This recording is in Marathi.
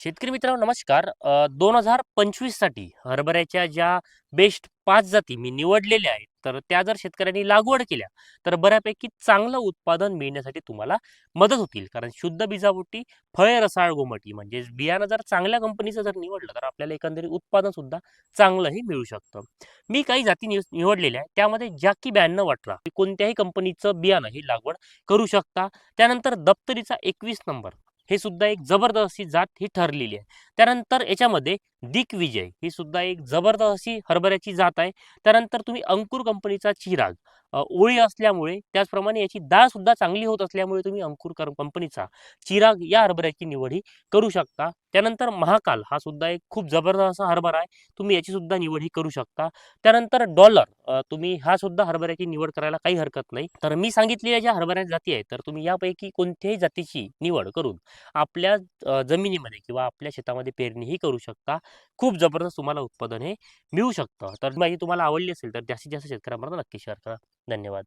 शेतकरी मित्रांनो नमस्कार. दोन हजार पंचवीससाठी हरभऱ्याच्या ज्या बेस्ट पाच जाती मी निवडलेल्या आहेत तर त्या जर शेतकऱ्यांनी लागवड केल्या तर बऱ्यापैकी चांगलं उत्पादन मिळण्यासाठी तुम्हाला मदत होतील. कारण शुद्ध बीजापुटी फळे रसाळ गोमटी म्हणजे बियाणं जर चांगल्या कंपनीचं जर निवडलं तर आपल्याला एकंदरीत उत्पादन सुद्धा चांगलंही मिळू शकतं. मी काही जाती निवडलेल्या आहेत त्यामध्ये जॅकी ब्याण्णव अठरा कोणत्याही कंपनीचं बियाणं ही लागवड करू शकता. त्यानंतर दप्तरीचा एकवीस नंबर हे सुद्धा एक जबरदस्ती जात ही ठरलेली आहे. त्यानंतर याच्यामध्ये दिग्विजय ही सुद्धा एक जबरदस्त अशी हरभऱ्याची जात आहे. त्यानंतर तुम्ही अंकुर कंपनीचा चिराग ओळी असल्यामुळे त्याचप्रमाणे याची डाळ सुद्धा चांगली होत असल्यामुळे तुम्ही अंकुर कंपनीचा चिराग या हरभऱ्याची निवड ही करू शकता. त्यानंतर महाकाल हा सुद्धा एक खूप जबरदस्त असा हरभरा आहे. तुम्ही याची सुद्धा निवड ही करू शकता. त्यानंतर डॉलर तुम्ही हा सुद्धा हरभऱ्याची निवड करायला काही हरकत नाही. तर मी सांगितलेल्या ज्या हरभऱ्या जाती आहेत तर तुम्ही यापैकी कोणत्याही जातीची निवड करून आपल्या जमिनीमध्ये किंवा आपल्या शेतामध्ये पेरणीही करू शकता. खूप जबरदस्त तुम्हाला उत्पादन हे मिळू शकतं. तर माहिती तुम्हाला आवडली असेल तर जास्तीत जास्त शेतकऱ्यांपर्यंत नक्की शेअर करा. धन्यवाद.